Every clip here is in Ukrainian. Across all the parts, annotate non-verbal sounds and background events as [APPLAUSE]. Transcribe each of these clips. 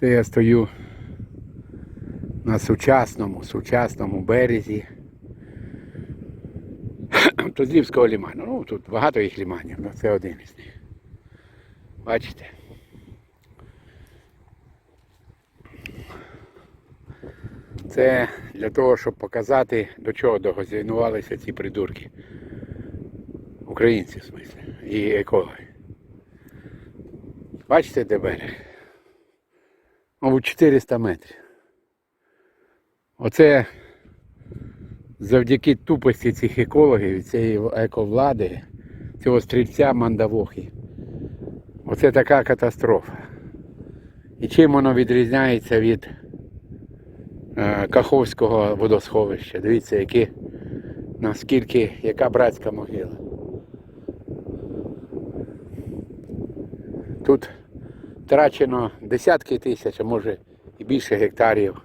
Це я стою на сучасному, сучасному березі [CLEARS THROAT] Тузлівського ліману. Ну, тут багато їх ліманів, але це один із них. Бачите? Це для того, щоб показати, до чого догазінувалися ці придурки. Українці, в смислі, і екологи. Бачите, де берег? Мабуть, 400 метрів. Оце завдяки тупості цих екологів, цієї ековлади, цього стрільця мандавохи. Оце така катастрофа. І чим воно відрізняється від е, Каховського водосховища? Дивіться, які, наскільки, яка братська могила. Тут втрачено десятки тисяч, а може і більше гектарів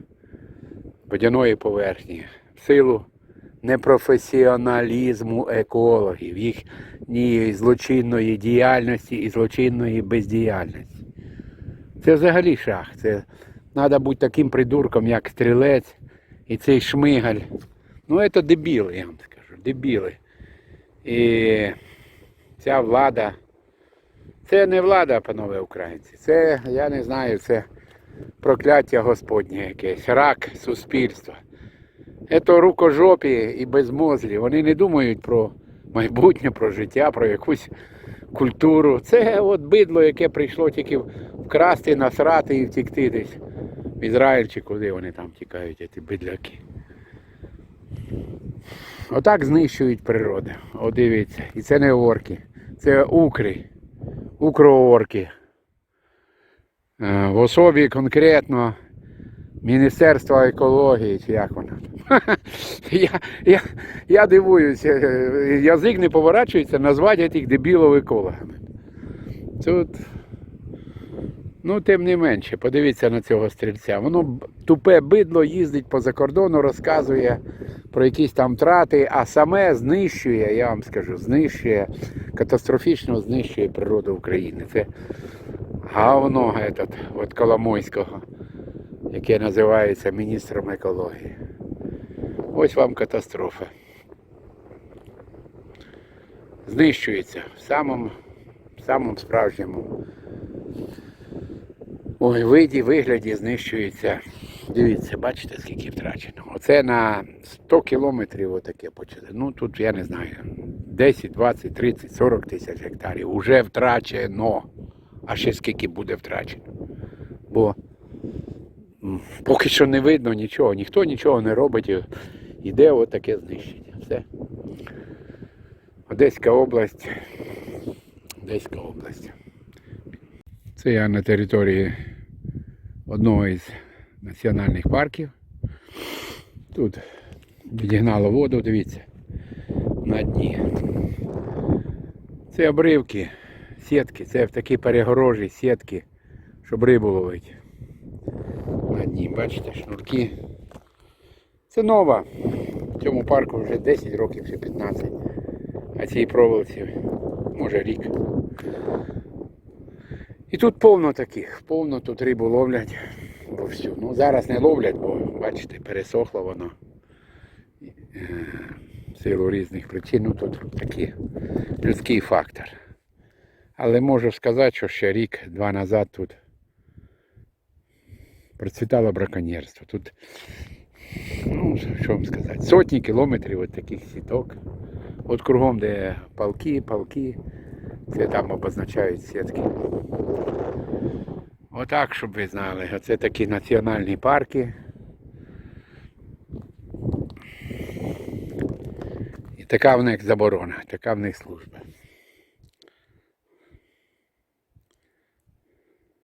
водяної поверхні в силу непрофесіоналізму екологів, їхньої злочинної діяльності і злочинної бездіяльності. Це взагалі шах. Це треба бути таким придурком, як стрілець і цей шмигаль. Ну, це дебіли, я вам скажу, дебіли. І ця влада. Це не влада, панове українці. Це, я не знаю, це прокляття Господнє якесь, рак суспільства. Це рукожопі і безмозлі. Вони не думають про майбутнє, про життя, про якусь культуру. Це от бидло, яке прийшло тільки вкрасти, насрати і втікти десь в Ізраїль чи куди вони там тікають, ці бидляки. Отак знищують природу. О, дивіться. І це не орки, це укри, укроорки. Е, В особі конкретно Міністерства екології, чи як воно там. [LAUGHS] Я, я, я дивуюся, е, язик не поворачується назвати тих дебілов екологами. Тут, ну, тим не менше, подивіться на цього стрільця. Воно тупе бидло їздить по закордону, розказує про якісь там трати, а саме знищує, я вам скажу, знищує, катастрофічно знищує природу України. Це говно этот, от Коломойського, яке називається міністром екології. Ось вам катастрофа. Знищується в самому, в самому справжньому ой, виді, вигляді знищується. Дивіться, бачите, скільки втрачено. Оце на 100 кілометрів отаке почали. Ну тут я не знаю. 10, 20, 30, 40 тисяч гектарів уже втрачено. А ще скільки буде втрачено. Бо поки що не видно нічого, ніхто нічого не робить. Іде отаке знищення. Все. Одеська область. Одеська область. Це я на території одного із національних парків. Тут відігнало воду, дивіться, на дні. Це обривки, сітки, це в такі перегорожі сітки, щоб рибу ловити. На дні, бачите, шнурки. Це нова. В цьому парку вже 10 років чи 15. А цій проволоці може рік. І тут повно таких, повно тут рибу ловлять вовсю. Ну зараз не ловлять, бо бачите, пересохло воно. Е, В силу різних причин. Ну тут такий людський фактор. Але можу сказати, що ще рік-два назад тут процвітало браконьєрство. Тут, ну, що вам сказати, сотні кілометрів от таких сіток. От кругом, де палки, палки, це там обозначають сітки. Отак, щоб ви знали. Оце такі національні парки. І така в них заборона, така в них служба.